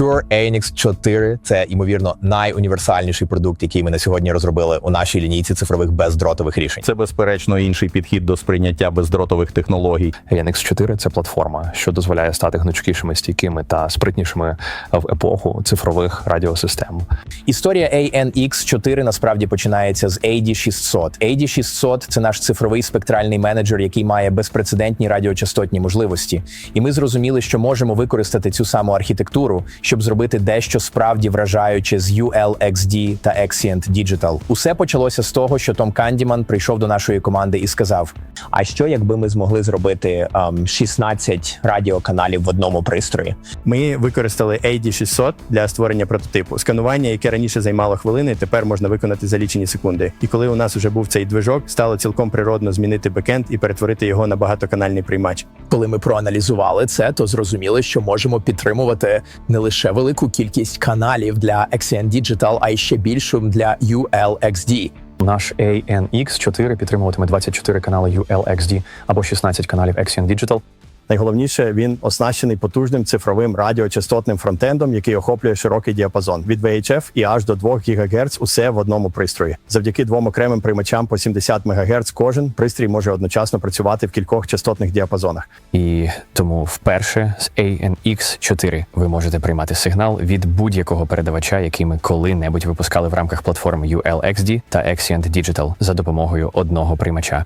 Shure ANX 4 – це ймовірно найуніверсальніший продукт, який ми на сьогодні розробили у нашій лінійці цифрових бездротових рішень. Це безперечно інший підхід до сприйняття бездротових технологій. ANX 4 це платформа, що дозволяє стати гнучкішими, стійкими та спритнішими в епоху цифрових радіосистем. Історія ANX 4 насправді починається з AD600. AD600 – це наш цифровий спектральний менеджер, який має безпрецедентні радіочастотні можливості. І ми зрозуміли, що можемо використати цю саму архітектуру, щоб зробити дещо справді вражаюче з ULXD та Exient Digital. Усе почалося з того, що Том Кандіман прийшов до нашої команди і сказав: А що, якби ми змогли зробити ем, 16 радіоканалів в одному пристрої? Ми використали AD600 для створення прототипу. Сканування, яке раніше займало хвилини, тепер можна виконати за лічені секунди. І коли у нас вже був цей движок, стало цілком природно змінити бекенд і перетворити його на багатоканальний приймач. Коли ми проаналізували це, то зрозуміли, що можемо підтримувати не лише велику кількість каналів для XN Digital, а й ще більшу для ULXD. Наш ANX 4 підтримуватиме 24 канали ULXD або 16 каналів Axion Digital. Найголовніше, він оснащений потужним цифровим радіочастотним фронтендом, який охоплює широкий діапазон від VHF і аж до 2 ГГц усе в одному пристрої. Завдяки двом окремим приймачам по 70 МГц кожен пристрій може одночасно працювати в кількох частотних діапазонах. І тому вперше з ANX 4 ви можете приймати сигнал від будь-якого передавача, який ми коли-небудь випускали в рамках платформи ULXD та Exient Digital за допомогою одного приймача.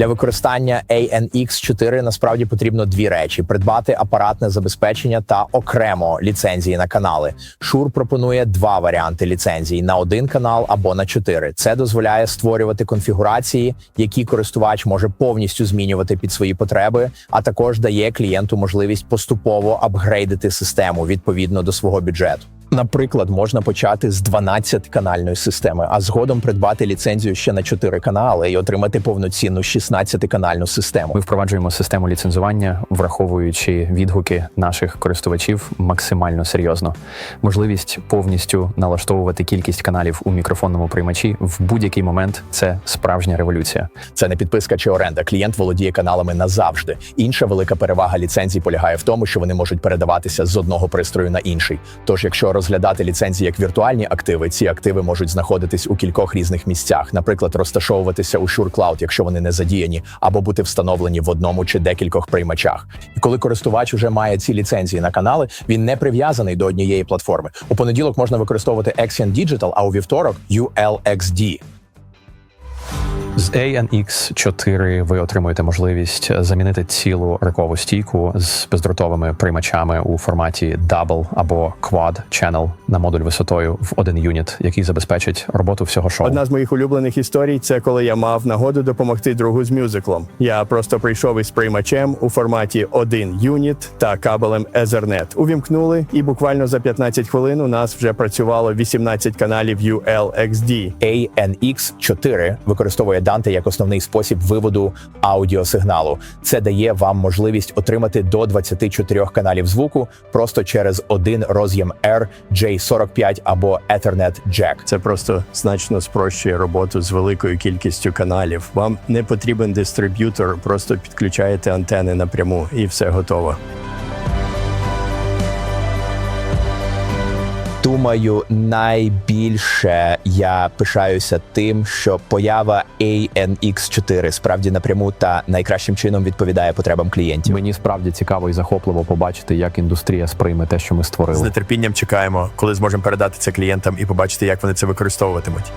Для використання ANX 4 насправді потрібно дві речі: придбати апаратне забезпечення та окремо ліцензії на канали. Шур пропонує два варіанти ліцензій на один канал або на чотири. Це дозволяє створювати конфігурації, які користувач може повністю змінювати під свої потреби, а також дає клієнту можливість поступово апгрейдити систему відповідно до свого бюджету. Наприклад, можна почати з 12-канальної системи, а згодом придбати ліцензію ще на 4 канали і отримати повноцінну 16-канальну систему. Ми впроваджуємо систему ліцензування, враховуючи відгуки наших користувачів максимально серйозно. Можливість повністю налаштовувати кількість каналів у мікрофонному приймачі в будь-який момент це справжня революція. Це не підписка чи оренда. Клієнт володіє каналами назавжди. Інша велика перевага ліцензій полягає в тому, що вони можуть передаватися з одного пристрою на інший. Тож, якщо розглядати ліцензії як віртуальні активи, ці активи можуть знаходитись у кількох різних місцях, наприклад, розташовуватися у Shure Cloud, якщо вони не задіяні, або бути встановлені в одному чи декількох приймачах. І коли користувач уже має ці ліцензії на канали, він не прив'язаний до однієї платформи. У понеділок можна використовувати Axion Digital, а у вівторок ULXD. З ANX 4 ви отримуєте можливість замінити цілу рекову стійку з бездротовими приймачами у форматі Double або Quad Channel на модуль висотою в один юніт, який забезпечить роботу всього шоу. Одна з моїх улюблених історій це коли я мав нагоду допомогти другу з мюзиклом. Я просто прийшов із приймачем у форматі один юніт та кабелем Ethernet. Увімкнули, і буквально за 15 хвилин у нас вже працювало 18 каналів ULXD. ANX 4 використовує Dante як основний спосіб виводу аудіосигналу. Це дає вам можливість отримати до 24 каналів звуку просто через один роз'єм R, J45 або Ethernet Jack. Це просто значно спрощує роботу з великою кількістю каналів. Вам не потрібен дистриб'ютор, просто підключаєте антени напряму і все готово. Думаю, найбільше я пишаюся тим, що поява ANX 4 справді напряму та найкращим чином відповідає потребам клієнтів. Мені справді цікаво і захопливо побачити, як індустрія сприйме те, що ми створили. З нетерпінням чекаємо, коли зможемо передати це клієнтам і побачити, як вони це використовуватимуть.